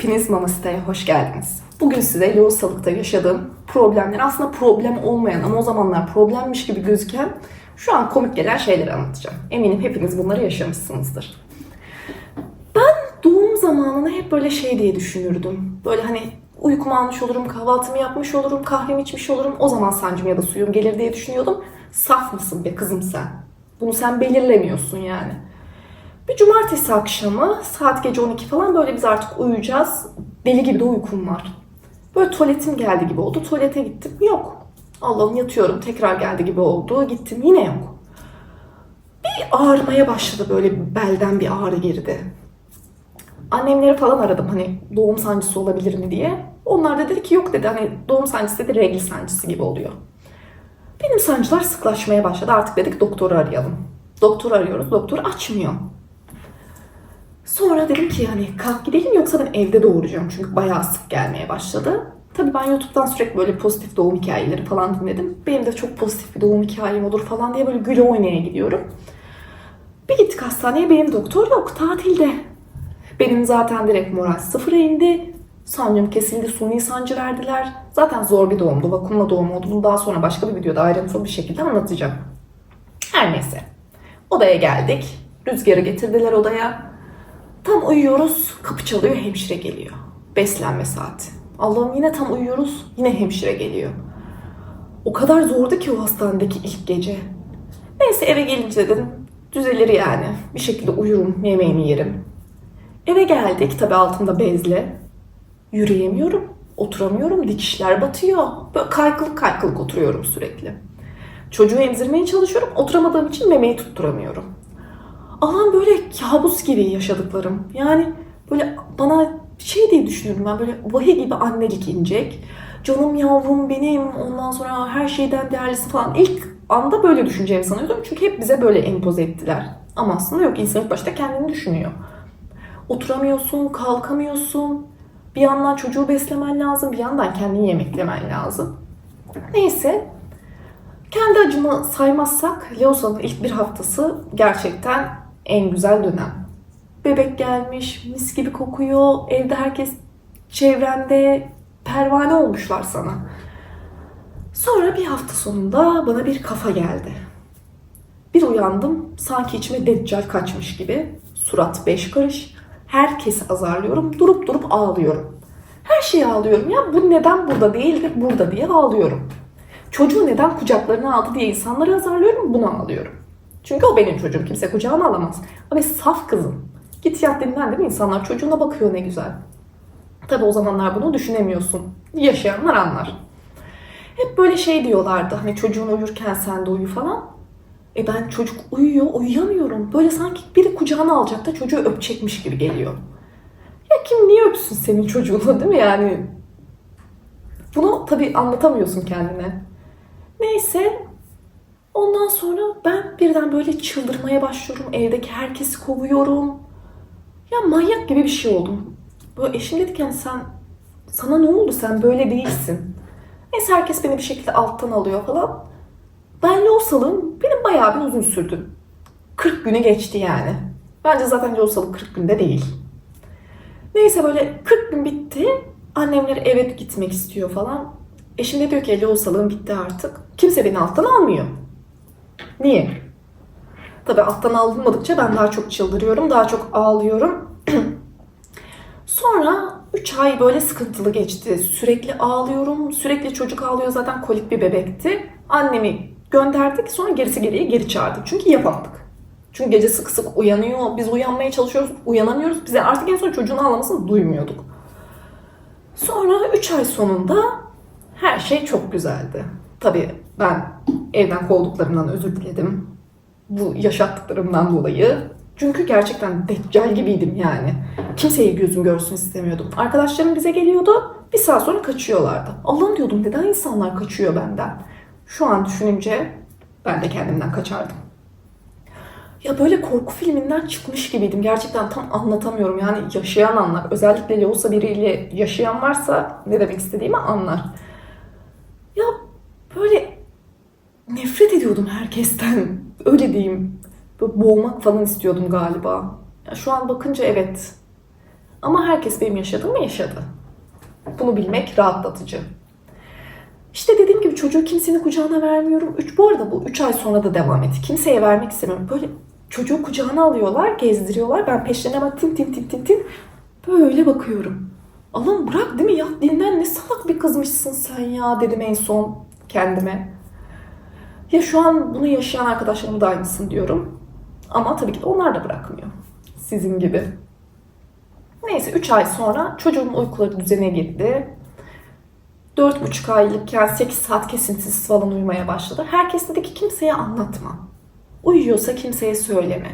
Hepiniz Mama Site'ye hoş geldiniz. Bugün size lohusalıkta yaşadığım problemler, aslında problem olmayan ama o zamanlar problemmiş gibi gözüken şu an komik gelen şeyleri anlatacağım. Eminim hepiniz bunları yaşamışsınızdır. Ben doğum zamanını hep böyle şey diye düşünürdüm. Böyle hani uykumu almış olurum, kahvaltımı yapmış olurum, kahvemi içmiş olurum. O zaman sancım ya da suyum gelir diye düşünüyordum. Saf mısın be kızım sen? Bunu sen belirlemiyorsun yani. Bir cumartesi akşamı saat gece 12 falan böyle biz artık uyuyacağız. Deli gibi de uykum var. Böyle tuvaletim geldi gibi oldu. Tuvalete gittim. Yok. Allah'ım yatıyorum. Tekrar geldi gibi oldu. Gittim. Yine yok. Bir ağrımaya başladı böyle belden bir ağrı girdi. Annemleri falan aradım hani doğum sancısı olabilir mi diye. Onlar da dedi ki yok dedi hani doğum sancısı dedi regl sancısı gibi oluyor. Benim sancılar sıklaşmaya başladı. Artık dedik doktoru arayalım. Doktoru arıyoruz. Doktor açmıyor. Sonra dedim ki hani kalk gidelim yoksa ben evde doğuracağım. Çünkü bayağı sık gelmeye başladı. Tabii ben YouTube'dan sürekli böyle pozitif doğum hikayeleri falan dinledim. Benim de çok pozitif bir doğum hikayem olur falan diye böyle güle oynaya gidiyorum. Bir gittik hastaneye benim doktor yok tatilde. Benim zaten direkt moral sıfıra indi. Sancım kesildi, suni sancı verdiler. Zaten zor bir doğumdu, vakumla doğum oldu. Daha sonra başka bir videoda ayrıntılı bir şekilde anlatacağım. Her neyse. Odaya geldik. Rüzgarı getirdiler odaya. Tam uyuyoruz, kapı çalıyor, hemşire geliyor. Beslenme saati. Allah'ım yine tam uyuyoruz, yine hemşire geliyor. O kadar zordu ki o hastanedeki ilk gece. Neyse eve gelince dedim, düzelir yani. Bir şekilde uyurum, yemeğimi yerim. Eve geldik, tabi altımda bezle. Yürüyemiyorum, oturamıyorum, dikişler batıyor. Böyle kaykılık kaykılık oturuyorum sürekli. Çocuğu emzirmeye çalışıyorum, oturamadığım için memeyi tutturamıyorum. Allah'ım böyle kabus gibi yaşadıklarım. Yani böyle bana şey diye düşünüyorum ben böyle vahiy gibi annelik inecek. Canım yavrum benim ondan sonra her şeyden değerlisi falan. İlk anda böyle düşüneceğimi sanıyordum. Çünkü hep bize böyle empoze ettiler. Ama aslında yok insan ilk başta kendini düşünüyor. Oturamıyorsun, kalkamıyorsun. Bir yandan çocuğu beslemen lazım, bir yandan kendini yemeklemen lazım. Neyse kendi acımı saymazsak Leosa'nın ilk bir haftası gerçekten en güzel dönem. Bebek gelmiş, mis gibi kokuyor, evde herkes çevrende pervane olmuşlar sana. Sonra bir hafta sonunda bana bir kafa geldi. Bir uyandım, sanki içime deccal kaçmış gibi. Surat beş karış, herkesi azarlıyorum, durup durup ağlıyorum. Her şeyi ağlıyorum ya, bu neden burada değil de burada diye ağlıyorum. Çocuğu neden kucaklarına aldı diye insanları azarlıyorum, buna ağlıyorum. Çünkü o benim çocuğum, kimse kucağına alamaz. Abi saf kızım. Git yat dinlen değil mi? İnsanlar çocuğuna bakıyor ne güzel. Tabi o zamanlar bunu düşünemiyorsun. Yaşayanlar anlar. Hep böyle şey diyorlardı hani çocuğun uyurken sen de uyu falan. E ben çocuk uyuyor, uyuyamıyorum. Böyle sanki biri kucağına alacak da çocuğu öpecekmiş gibi geliyor. Ya kim niye öpsün senin çocuğunu değil mi yani? Bunu tabii anlatamıyorsun kendine. Neyse Ondan sonra ben birden böyle çıldırmaya başlıyorum. Evdeki herkesi kovuyorum. Ya manyak gibi bir şey oldum. Böyle eşim dedi ki "Yani sen sana ne oldu sen böyle değilsin. Neyse herkes beni bir şekilde alttan alıyor falan. Ben lohusalığım benim bayağı bir uzun sürdü. 40 günü geçti yani. Bence zaten lohusalık 40 günde değil. Neyse böyle 40 gün bitti. Annemler eve gitmek istiyor falan. Eşim de diyor ki lohusalığım bitti artık. Kimse beni alttan almıyor. Niye? Tabii alttan alınmadıkça ben daha çok çıldırıyorum, daha çok ağlıyorum. Sonra 3 ay böyle sıkıntılı geçti. Sürekli ağlıyorum, sürekli çocuk ağlıyor zaten kolik bir bebekti. Annemi gönderdik, sonra gerisi geriye geri çağırdık. Çünkü yapamadık. Çünkü gece sık sık uyanıyor, biz uyanmaya çalışıyoruz, uyanamıyoruz. Bize artık en son çocuğun ağlamasını duymuyorduk. Sonra 3 ay sonunda her şey çok güzeldi. Tabii ben evden kovduklarımdan özür diledim. Bu yaşattıklarımdan dolayı. Çünkü gerçekten deccal gibiydim yani. Kimseyi gözüm görsün istemiyordum. Arkadaşlarım bize geliyordu. Bir saat sonra kaçıyorlardı. Allah'ım diyordum neden insanlar kaçıyor benden? Şu an düşününce ben de kendimden kaçardım. Ya böyle korku filminden çıkmış gibiydim. Gerçekten tam anlatamıyorum. Yani yaşayan anlar. Özellikle Leosa biriyle yaşayan varsa ne demek istediğimi anlar. Ya böyle nefret ediyordum herkesten. Öyle diyeyim. Böyle boğmak falan istiyordum galiba. Ya şu an bakınca evet. Ama herkes benim yaşadığımı yaşadı. Bunu bilmek rahatlatıcı. İşte dediğim gibi çocuğu kimsenin kucağına vermiyorum. Üç, bu arada bu 3 ay sonra da devam etti. Kimseye vermek istemiyorum. Böyle çocuğu kucağına alıyorlar, gezdiriyorlar. Ben peşlerine bak tin tin tin tin tin. Böyle bakıyorum. Allah'ım bırak değil mi ya? Dinden ne salak bir kızmışsın sen ya dedim en son kendime. Ya şu an bunu yaşayan arkadaşlarım da aynısın diyorum. Ama tabii ki de onlar da bırakmıyor. Sizin gibi. Neyse 3 ay sonra çocuğumun uykuları düzene girdi. 4,5 aylıkken 8 saat kesintisiz falan uyumaya başladı. Herkes dedi ki kimseye anlatma. Uyuyorsa kimseye söyleme.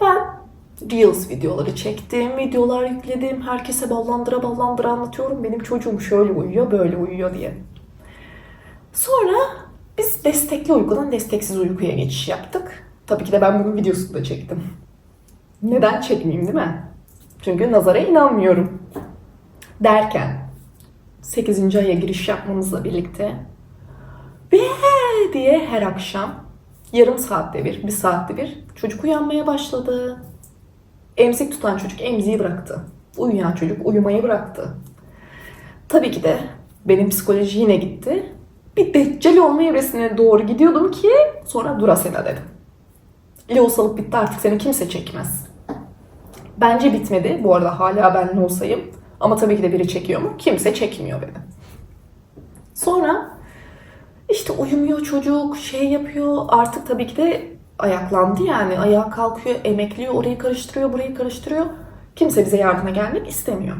Ben Reels videoları çektim, videolar yükledim. Herkese ballandıra ballandıra anlatıyorum. Benim çocuğum şöyle uyuyor, böyle uyuyor diye. Sonra biz destekli uykudan desteksiz uykuya geçiş yaptık. Tabii ki de ben bunun videosunu da çektim. Neden çekmeyeyim değil mi? Çünkü nazara inanmıyorum. Derken 8. aya giriş yapmamızla birlikte be diye her akşam yarım saatte bir, bir saatte bir çocuk uyanmaya başladı. Emzik tutan çocuk emziği bıraktı. Uyuyan çocuk uyumayı bıraktı. Tabii ki de benim psikoloji yine gitti. Bir deccal olma evresine doğru gidiyordum ki sonra Durasena dedim. Lohusalık bitti artık seni kimse çekmez. Bence bitmedi. Bu arada hala ben Lohusayım. Ama tabii ki de biri çekiyor mu? Kimse çekmiyor beni. Sonra işte uyumuyor çocuk, şey yapıyor. Artık tabii ki de ayaklandı yani. Ayağa kalkıyor, emekliyor, orayı karıştırıyor, burayı karıştırıyor. Kimse bize yardıma gelmek istemiyor.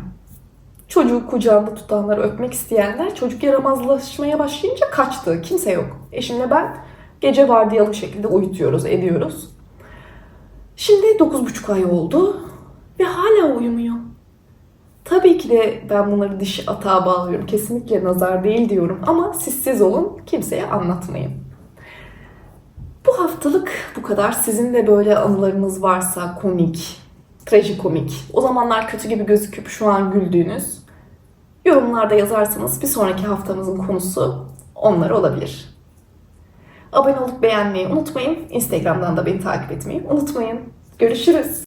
Çocuğu kucağında tutanlar, öpmek isteyenler çocuk yaramazlaşmaya başlayınca kaçtı. Kimse yok. Eşimle ben gece vardiyalı şekilde uyutuyoruz, ediyoruz. Şimdi 9,5 ay oldu ve hala uyumuyor. Tabii ki de ben bunları diş atağa bağlıyorum. Kesinlikle nazar değil diyorum. Ama siz siz olun, kimseye anlatmayın. Bu haftalık bu kadar. Sizin de böyle anılarınız varsa komik, trajikomik, o zamanlar kötü gibi gözüküp şu an güldüğünüz yorumlarda yazarsanız bir sonraki haftamızın konusu onlar olabilir. Abone olup beğenmeyi unutmayın. Instagram'dan da beni takip etmeyi unutmayın. Görüşürüz.